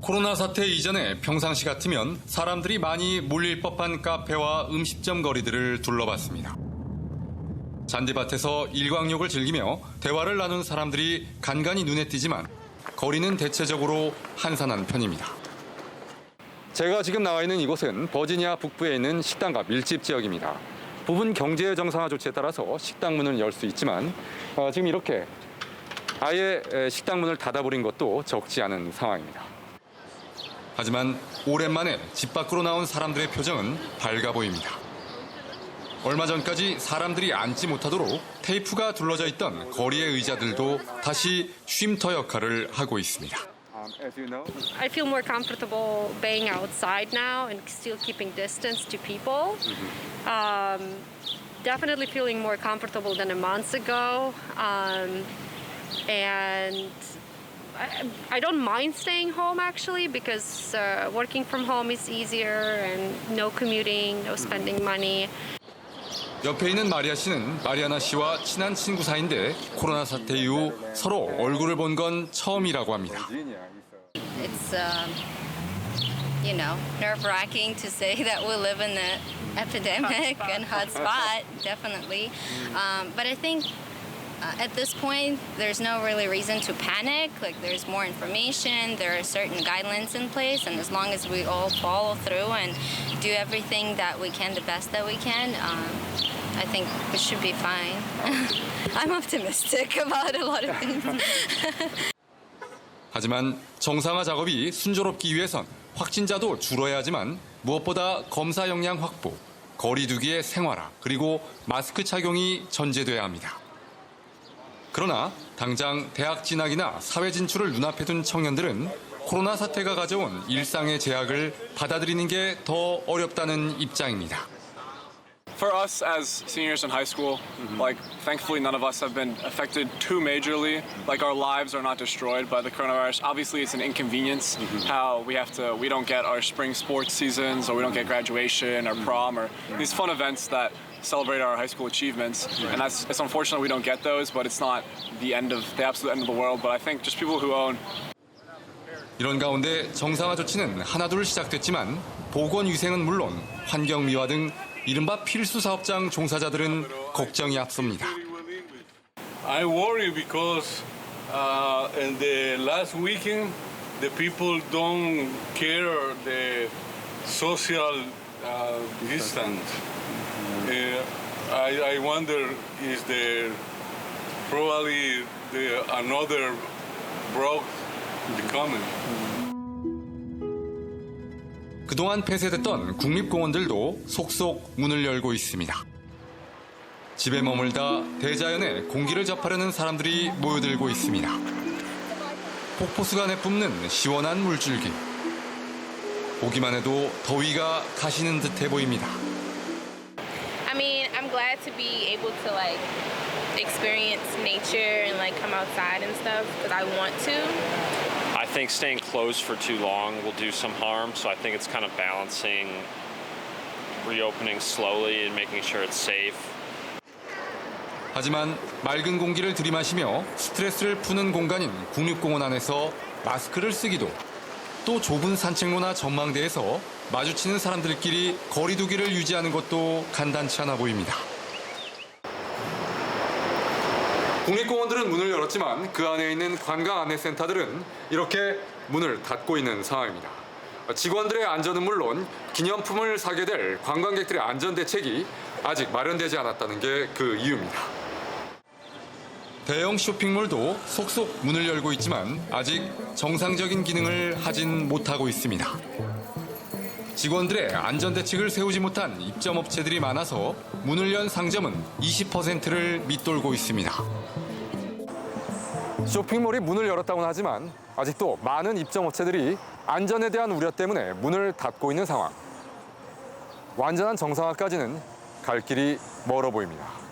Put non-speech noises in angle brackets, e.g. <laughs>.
코로나 사태 이전에 평상시 같으면 사람들이 많이 몰릴 법한 카페와 음식점 거리들을 둘러봤습니다. 잔디밭에서 일광욕을 즐기며 대화를 나눈 사람들이 간간히 눈에 띄지만 거리는 대체적으로 한산한 편입니다. 제가 지금 나와 있는 이곳은 버지니아 북부에 있는 식당과 밀집 지역입니다. 부분 경제 정상화 조치에 따라서 식당 문을 열 수 있지만 어, 지금 이렇게 아예 에, 식당 문을 닫아버린 것도 적지 않은 상황입니다. 하지만 오랜만에 집 밖으로 나온 사람들의 표정은 밝아 보입니다. 얼마 전까지 사람들이 앉지 못하도록 테이프가 둘러져 있던 거리의 의자들도 다시 쉼터 역할을 하고 있습니다. I feel more comfortable being outside now and still keeping distance to people. Um, definitely feeling more comfortable than a month ago. Um, and I, I don't mind staying home actually because uh, working from home is easier and no commuting, no spending money. 옆에 있는 마리아 씨는 마리아나 씨와 친한 친구 사이인데 코로나 사태 이후 서로 얼굴을 본 건 처음이라고 합니다. It's, um, you know, nerve wracking to say that we live in an epidemic and hotspot, <laughs> definitely. Um, but I think uh, at this point, there's no really reason to panic. Like, there's more information, there are certain guidelines in place, and as long as we all follow through and do everything that we can the best that we can, um, I think it should be fine. <laughs> I'm optimistic about a lot of things. <laughs> 하지만 정상화 작업이 순조롭기 위해선 확진자도 줄어야 하지만 무엇보다 검사 역량 확보, 거리두기의 생활화, 그리고 마스크 착용이 전제돼야 합니다. 그러나 당장 대학 진학이나 사회 진출을 눈앞에 둔 청년들은 코로나 사태가 가져온 일상의 제약을 받아들이는 게 더 어렵다는 입장입니다. For us as seniors in high school, like thankfully none of us have been affected too majorly. Like our lives are not destroyed by the coronavirus. Obviously, it's an inconvenience how we have to we don't get our spring sports seasons or we don't get graduation or prom or these fun events that celebrate our high school achievements. And that's it's unfortunate we don't get those, but it's not the end of the absolute end of the world. But I think just people who own 이런 가운데 정상화 조치는 하나둘 시작됐지만 보건위생은 물론 환경미화 등 이른바 필수 사업장 종사자들은 걱정이 앞섭니다. I worry because uh, in the last weekend, the people don't care the social uh, distance. Uh, I, I wonder is there probably the, another broke becoming. 그동안 폐쇄됐던 국립공원들도 속속 문을 열고 있습니다. 집에 머물다 대자연의 공기를 접하려는 사람들이 모여들고 있습니다. 폭포수가 내뿜는 시원한 물줄기. 보기만 해도 더위가 가시는 듯해 보입니다. I mean, I'm glad to be able to like experience nature and like come outside and stuff because I want to. Think staying closed for too long will do some harm, so I think it's kind of balancing reopening slowly and making sure it's safe. 하지만 맑은 공기를 들이마시며 스트레스를 푸는 공간인 국립공원 안에서 마스크를 쓰기도 또 좁은 산책로나 전망대에서 마주치는 사람들끼리 거리두기를 유지하는 것도 간단치 않아 보입니다. 국립공원들은 문을 열었지만 그 안에 있는 관광 안내센터들은 이렇게 문을 닫고 있는 상황입니다. 직원들의 안전은 물론 기념품을 사게 될 관광객들의 안전 대책이 아직 마련되지 않았다는 게 그 이유입니다. 대형 쇼핑몰도 속속 문을 열고 있지만 아직 정상적인 기능을 하진 못하고 있습니다. 직원들의 안전 대책을 세우지 못한 입점 업체들이 많아서 문을 연 상점은 20%를 밑돌고 있습니다. 쇼핑몰이 문을 열었다고는 하지만 아직도 많은 입점 업체들이 안전에 대한 우려 때문에 문을 닫고 있는 상황. 완전한 정상화까지는 갈 길이 멀어 보입니다.